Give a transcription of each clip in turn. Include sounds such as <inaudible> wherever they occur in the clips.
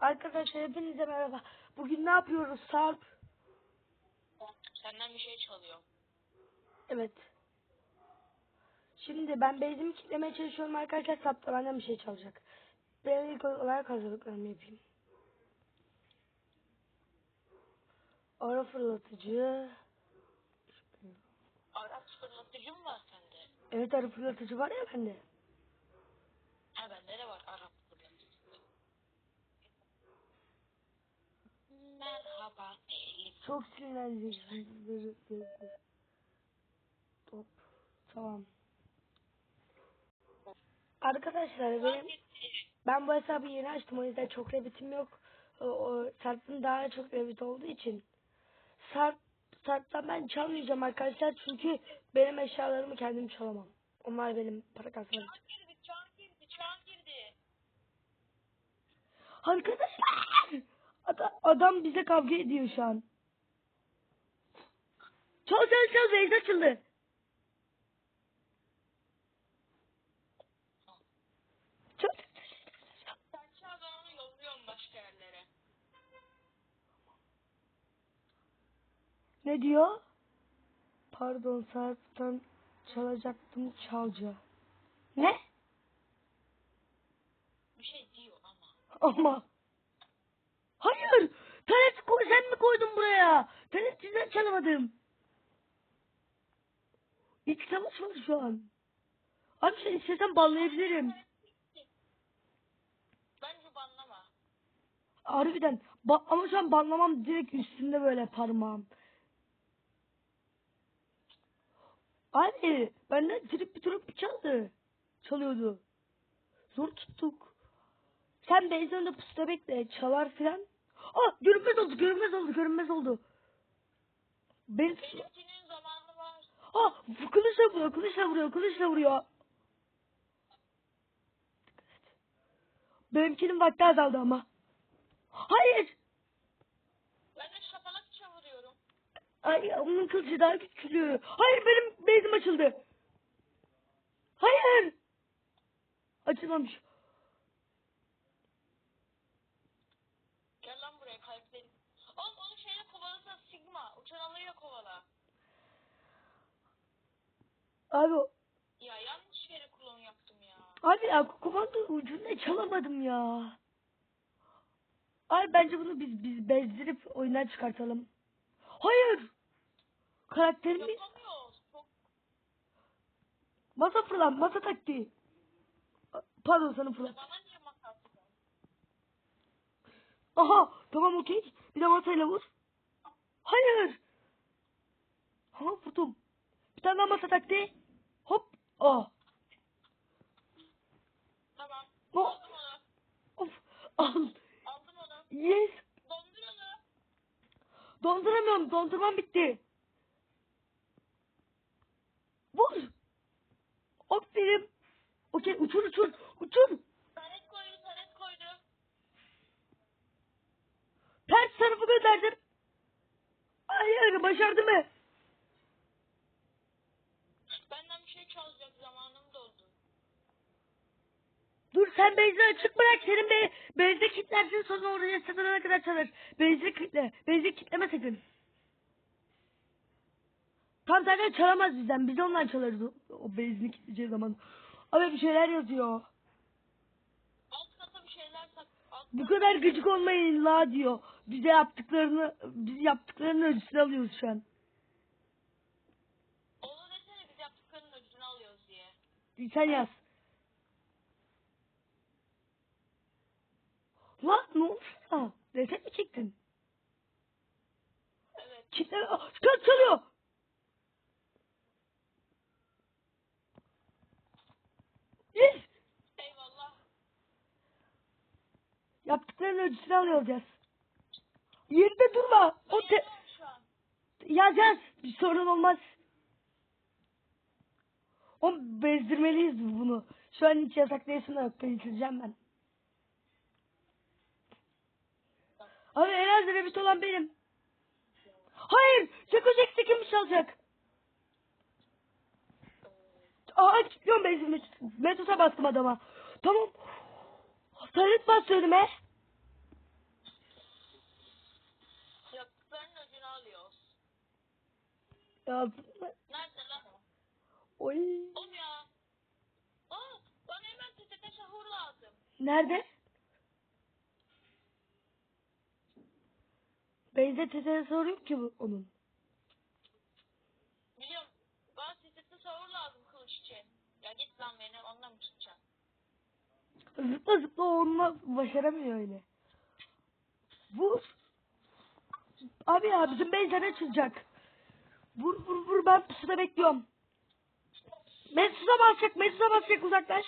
Arkadaşlar hepinize merhaba. Bugün ne yapıyoruz Sarp? Senden bir şey çalıyor. Evet. Şimdi ben bezimi kitlemeye çalışıyorum arkadaşlar. Sarp da benden bir şey çalacak. Ben ilk olarak hazırlıklarımı yapayım. Ara fırlatıcı. Araç fırlatıcı mı var sende? Evet ara fırlatıcı var ya bende. Ha bende de var Arap fırlatıcısı. Merhaba Elif. Çok sinirlenecek. Dur, dur, dur. Top. Tamam. Arkadaşlar benim ben bu hesabı yeni açtım o yüzden çok rebitim yok. O, o Sarp'ın daha çok rebit olduğu için. Sarp Sarp'tan ben çalmayacağım arkadaşlar çünkü benim eşyalarımı kendim çalamam. Onlar benim para için. Çağın girdi, çağın girdi, çağın girdi. Arkadaşlar adam, adam bize kavga ediyor şu an. Çal çal çal Beyza açıldı. Çal çal çal. Sen çağ ben onu yolluyorum başka yerlere. Ne diyor? Pardon Sarp'tan çalacaktım çalca. Ne? Bir şey diyor ama. Ama. Hayır. Koy sen mi koydun buraya? Tanet sizden çalamadım. Savaş var şu an. Abi sen istesen banlayabilirim. Bence banlama. Harbiden. Ba ama şu an banlamam direkt üstünde böyle parmağım. Abi benden trip bir trip çaldı. Çalıyordu. Zor tuttuk. Sen benzinle pusuda bekle. Çalar filan. Ah görünmez oldu görünmez oldu görünmez oldu. Ben Benimkinin zamanı var. Ah kılıçla vuruyor kılıçla vuruyor kılıçla vuruyor. Benimkinin vakti azaldı ama. Hayır. Ben de şapanak çavuruyorum. Ay onun kılıcı daha küçülüyor. Hayır benim bezim açıldı. Hayır. Açılmamış. Gel lan buraya kalplerim. Oğlum onu şeyle kovalasana Sigma. Uçan alıyla kovala. Abi Ya yanlış yere klon yaptım ya. abi ya kumanda ucunda çalamadım ya. Abi bence bunu biz biz bezdirip oyundan çıkartalım. Hayır. Karakterimiz Yapamıyoruz. Çok masa fırlan masa taktiği. Pardon sana bana niye var? Aha tamam okey. Bir de masayla vur. Hayır. Ha vurdum. Bir tane daha masa taktiği. Tamam. Oh. Aldım onu. Of. Al. Aldım onu. Yes. Dondur onu. Donduramıyorum. Dondurmam bitti. Vur. Aferin. Okey uçur uçur. Uçur. Taret koydu, taret koydu. Ters tarafı gönderdim. Hayır başardı mı? Benden bir şey çalacak zamanım doldu. Dur sen Beyza açık bırak. Senin be Beyza kilitlersin sonra oraya satana kadar çalır. Beyza kilitle. Beyza kilitleme sakın. Tam zaten çalamaz bizden. Biz ondan çalarız o, o Beyza'ni kilitleyeceği zaman. Abi bir şeyler yazıyor. Bu kadar gıcık olmayın la diyor. Bize yaptıklarını, biz yaptıklarının ölçüsünü alıyoruz şu an. Onu desene biz yaptıklarının ödülünü alıyoruz diye. Sen yaz. Lan ne oldu sana? Reset mi çektin? Evet. Kitle... Ah, Kız çalıyor. Yes. Eyvallah. Yaptıklarının ölçüsünü yaz. Yerinde durma. O te... Bayılıyorum şu an. Yaz yaz. Bir sorun olmaz. O bezdirmeliyiz bunu. Şu an hiç yasak değilsin de yok. Bezdireceğim ben. Abi herhalde rabbit olan benim. Hayır. 8 eksi kimmiş alacak? Aa kilitliyorum benzinmiş. Metrosa bastım adama. Tamam. Sarıt bastı önüme. Yaptıklarının öcünü alıyor. Ya. Nerede lan? Oy. Oğlum ya. Aa, bana hemen TTT şahur lazım. Nerede? Beyze tete soruyor ki bu onun. Biliyorum. Bana TTT şahur lazım kılıç için. Ya git lan beni onunla mı tutacağım? Zıpla zıpla onunla başaramıyor öyle. Vur. Abi ya bizim Beyze ne çıkacak? Vur vur vur ben pusuda bekliyorum. Mesut'a basacak Mesut'a basacak uzaklaş.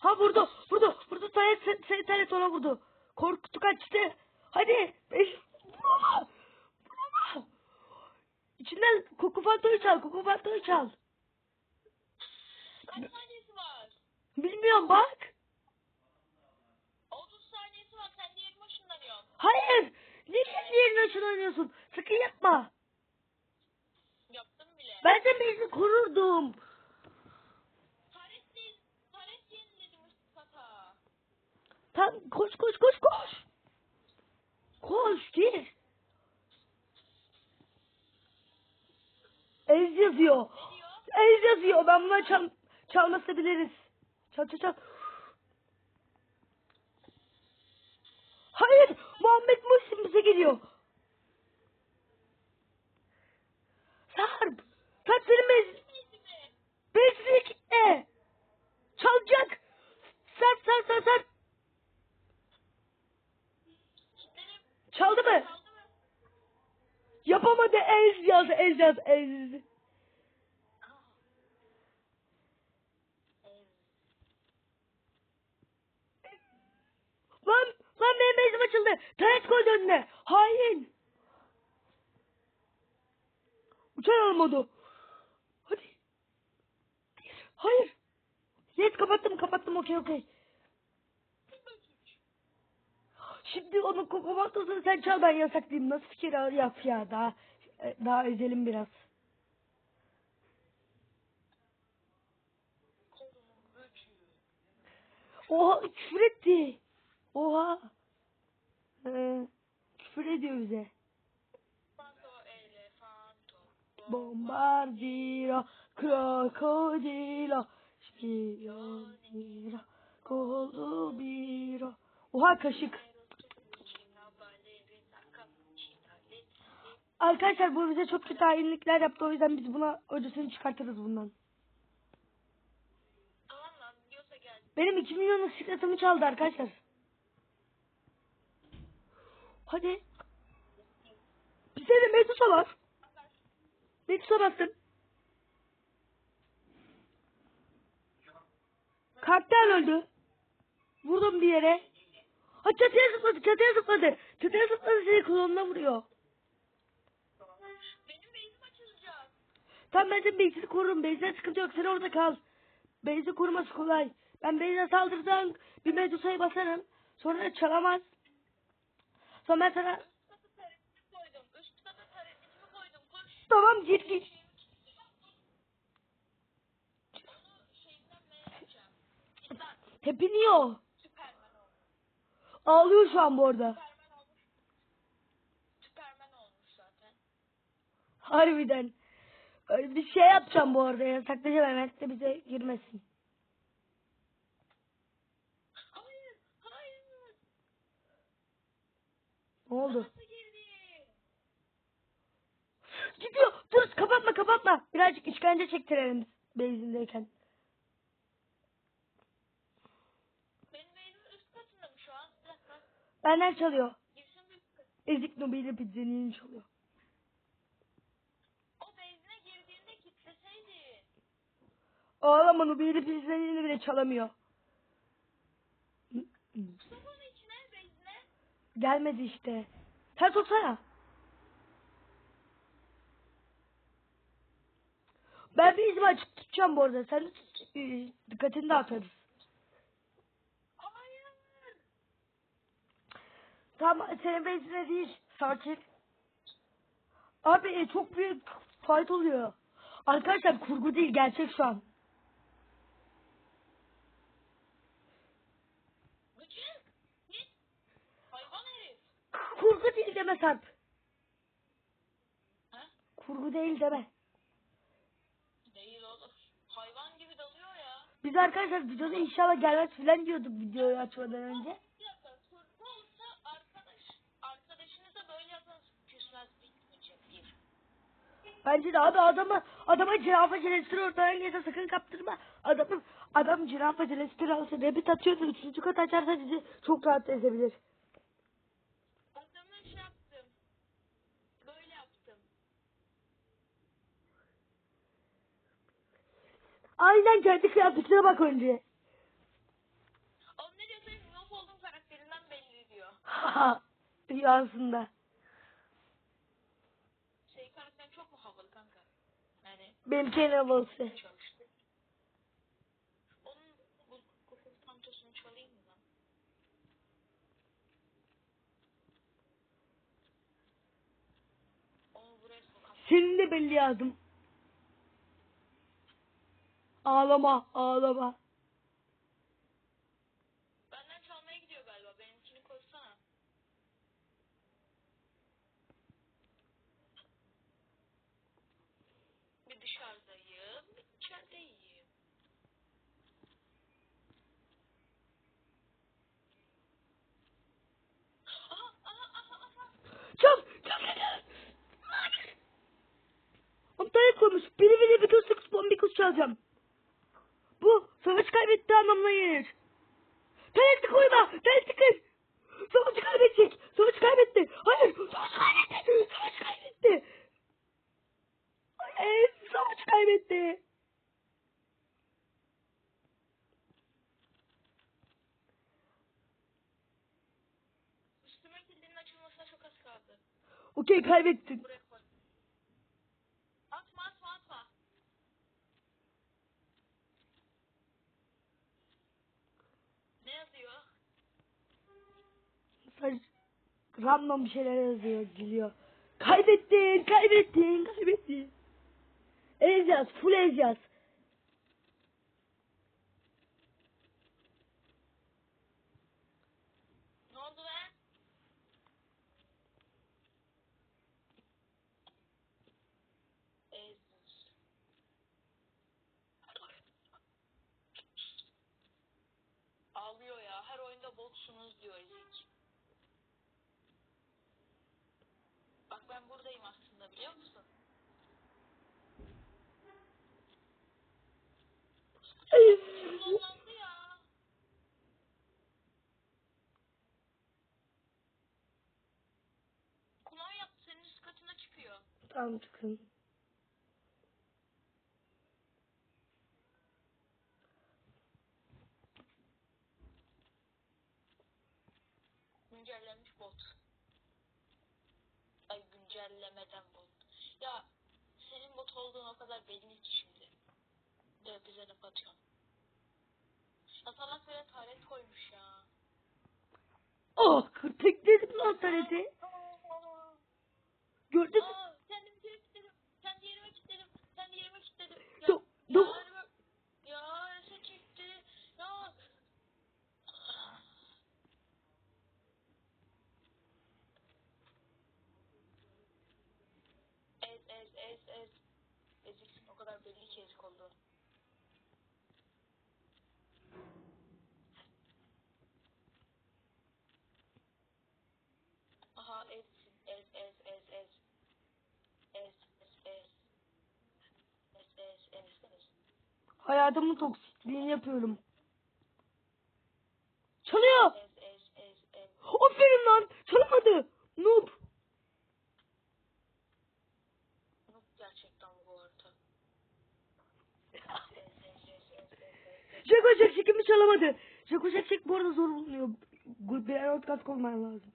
Ha vurdu vurdu vurdu Tayyip Tayyip ona vurdu. Korktu kaçtı. Hadi. Beş. Vurama. Vurama. İçinden koku fantoyu çal koku fantoyu çal. Kaç saniyesi var? Bilmiyorum bak. 30 saniyesi var. Sen de yerin. Hayır. Niye kendi yerine ışınlanıyorsun? Sakın yapma. Yaptım bile. Ben de birini korurdum. Taret değil. Taret yeniledim ıskata. Tam koş koş koş koş. Koş gir. Ez yazıyor. Ez yazıyor. Ben buna çal çalması biliriz. Çal çal çal. Hayır. Muhammed Muhsin bize geliyor. Sarp. Sarp senin bez, Neydi be? bezini kitle. Çalacak. Sarp sarp sarp sarp. Kitledim. Çaldı mı? Kaldı mı? Yapamadı ez yaz ez. Lan lan benim bezim açıldı. Taret koydu önüne. Hain. Uçan almadı. Hadi. Hayır. Yes kapattım kapattım okey okey. Şimdi onun kokomatosunu sen çal ben yasaklayayım. Nasıl fikir yap ya e, daha ezelim biraz. Oha küfür etti. Oha. Ee, küfür ediyor bize. Bombardiro, krokodilo, spioniro, kolubiro. Oha kaşık. Arkadaşlar bu bize çok kötü hainlikler yaptı. O yüzden biz buna öcüsünü çıkartırız bundan. Benim 2 milyonluk sikletimi çaldı arkadaşlar. Hadi. Bize de Medusa var. Medusa bastım. Kartel öldü. Vurdum bir yere. Ha çatıya zıpladı, çatıya zıpladı. Çatıya zıpladı seni kolonuna vuruyor. Tamam ben senin base'ini korurum. Base'den sıkıntı yok. Sen orada kal. Base'i koruması kolay. Ben base'e saldırdan bir Medusa'yı basarım. Sonra da çalamaz. Sonra ben sana tamam git git. Tepiniyor. Ağlıyor şu an bu arada. Harbiden. Öyle Bir şey yapacağım bu arada. Yasaklayacağım Mehmet de bize girmesin. Hayır. Hayır. Ne oldu? Nasıl girdi? Gidiyor. Dur kapatma kapatma. Birazcık işkence çektirelim base'indeyken. Benim beynim üst katında mı şu an? Bir dakika. Benden çalıyor. Girsin bir üst kat. Ezik Nobel'i pizzanini çalıyor. Ağlama Nobel'i pizzanini bile çalamıyor. Gelmedi işte. Sen soksana. Ben bir izimi açık tutacağım bu arada. Sen e, dikkatini dağıtırız. Tamam senin bezine değil. Sakin. Abi e, çok büyük fight oluyor. Arkadaşlar kurgu değil gerçek şu an. Gıcık. Git. Hayvan herif. Kurgu değil deme Sarp. Ha? Kurgu değil deme. Değil oğlum. Hayvan gibi dalıyor ya. Biz arkadaşlar videoda inşallah gelmez filan diyorduk videoyu açmadan önce. Bence de abi adamı adama cirafa celestiri ortadan geçse sakın kaptırma. Adamın adam cirafa celestiri alsa debit atıyorsa üçüncü kat açarsa sizi çok rahat ezebilir. Adamı şey yaptım. Böyle yaptım. Aynen kendi kıyafetine bak önce. Oğlum ne diyorsa Wolf olduğum karakterinden belli diyor. <laughs> Rüyasında. Şey karakterin çok mu havalı kanka? Yani Benimki en havalısı. çalıştı. Onun bu kufur pantosunu çalayım mı lan? Onu buraya sokak. Senin de belli yazdım. Ağlama, ağlama. Benden çalmaya gidiyor galiba. Benimkini koysana. Bir dışarıdayım, bir içerideyim. Aha, aha, aha, aha. Çal, çal, çal. Koymuş. Biri biri bir kız bombi kız çalacağım. Savaş kaybetti gelir. Talenti koyma. Talenti kır. Savaşı kaybedecek. Savaş kaybetti. Hayır. Savaş kaybetti. Savaş kaybetti. Hayır. Savaş kaybetti. Üstüme kilidinin açılmasına çok az kaldı. Okey kaybettin. Buraya koy. Atma, atma, atma. Ne yazıyor? Sadece random bir şeyler yazıyor. Gülüyor. Kaybettin. Kaybettin. Kaybettin. Ez yaz. Full ez yaz. Ağlıyor ya. Her oyunda boksunuz diyor Ezik. Bak ben buradayım aslında biliyor musun? Senin üst katına çıkıyor. Tamam çıkın. Güncellenmiş bot. Ay güncellemeden bot. Ya senin bot olduğun o kadar belli ki şimdi. De bize laf atıyorsun. Ya böyle taret koymuş ya. Oh tekledim lan tareti. Gördün mü? Aa, kendimi geri kilitledim. Kendi yerime kilitledim. Kendi yerime kilitledim. Ya, Do- ya, do- elime- ya Ese çekti. Ya. Ez ez ez ez. Eziksin o ezik oldu. Aha ezsin. Ez ez ez ez. Ez ez ez. Ez ez ez ez. Hayatımın toksikliğini yapıyorum. Çalıyor. Ez ez ez ez. Aferin lan. Çalamadı. Noob gerçekten bu arada. Ez ez ez ez ez ez. Jaco Jack'imi çalamadı. Jaco Jack bu arada zor bulunuyor. Bir outcast olman lazım.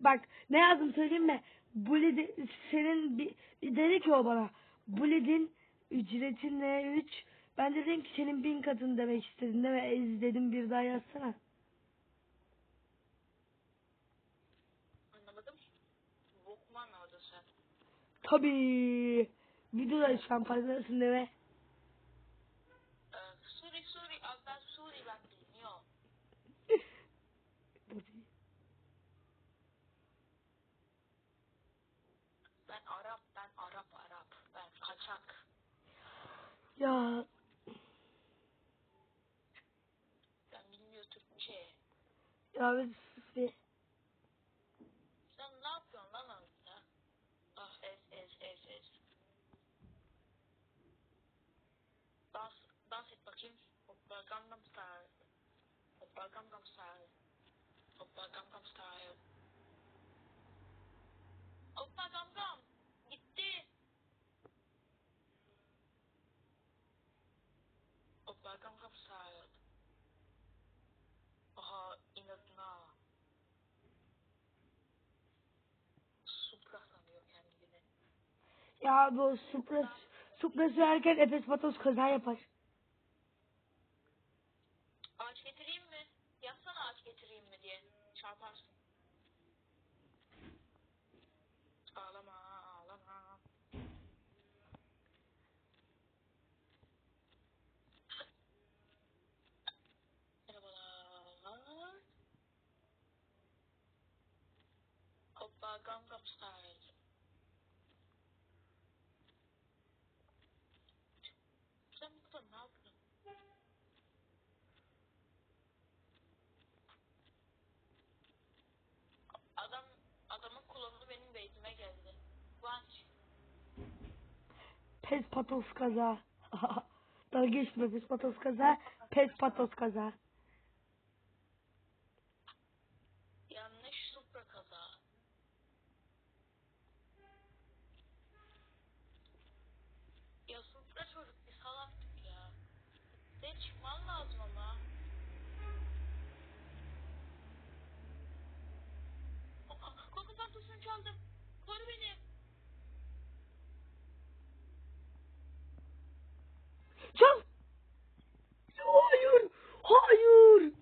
Bak ne yazdım söyleyeyim mi? Bullet senin bir, dedi ki o bana. Bullet'in ücreti ne 3? Ben dedim ki senin bin katın demek istedim değil mi? Ez dedim bir daha yazsana. Anlamadım. Bok mu anlamadın sen? Tabii. Videodayız şu an farkındasın mi? Suri Suri azdan Suri bak dinliyor. <laughs> Ben Arap, ben Arap, Arap. Ben kaçak. Ya Ben bilmiyor Türkçe. ya biz bakayım. Hoppa Gangnam Style. Hoppa Gangnam Style. Hoppa Gangnam Style. Hoppa Gangnam. Gitti. Hoppa Gangnam Style. Aha inadına. Supra sanıyor kendini. ya bu Supra Supra sürerken Efes Patos kaza yapar. Ağaç getireyim mi? Yazsana ağaç getireyim mi diye. Çarparsın. Ağlama, ağlama. Merhabalar. Hoppa Gangnam Style. Sen burada ne yapıyorsun? Adam adamın beytime geldi. Vanç. Pes Patos kaza. <laughs> Dalga geçme Pes Patos kaza. Pes Patos kaza. Yanlış supra kaza. Ya supra çocuk bir salaktık ya. Sen çıkman lazım ama. Aa, Koku pantosunu çaldım. Koru beni. Çal. Hayır. Hayır.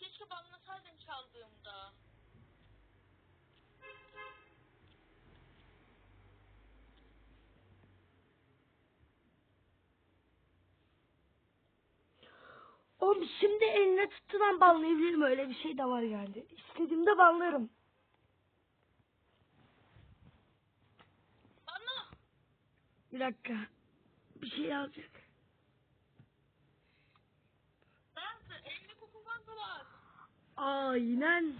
Keşke banlasaydın çaldığımda. Oğlum şimdi eline tuttuğundan banlayabilirim. Öyle bir şey de var yani. İstediğimde banlarım. Banla. Bir dakika. Bir şey yazacak. Nasıl? Elimde koku pantı var. Aynen.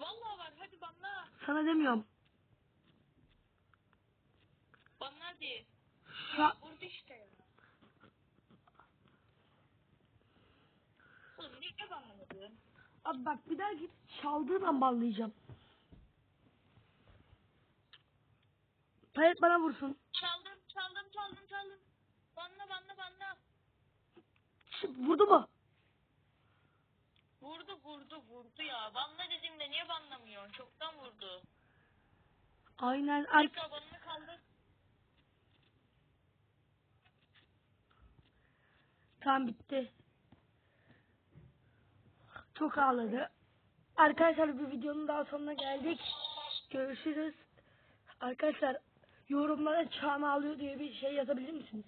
Vallahi var. Hadi banla. Sana demiyorum. Banla hadi. An- Vurdu işte ya. Oğlum niye banlamadın? Abi bak bir daha git çaldığın an banlayacağım. Tayyip bana vursun. Çaldım, çaldım, çaldım, çaldım. Banla, banla, banla. Vurdu mu? Vurdu, vurdu, vurdu ya. Banla dediğimde niye banlamıyorsun? Çoktan vurdu. Aynen. Ar Tekrar banını kaldır. Tamam bitti. Çok ağladı. Arkadaşlar bir videonun daha sonuna geldik. Görüşürüz. Arkadaşlar yorumlara Çağan ağlıyor diye bir şey yazabilir misiniz?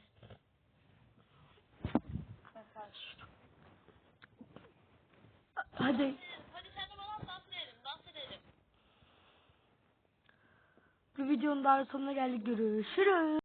Hadi. Hadi sen de bana dans edelim, dans edelim. Bir videonun daha sonuna geldik. Görüşürüz.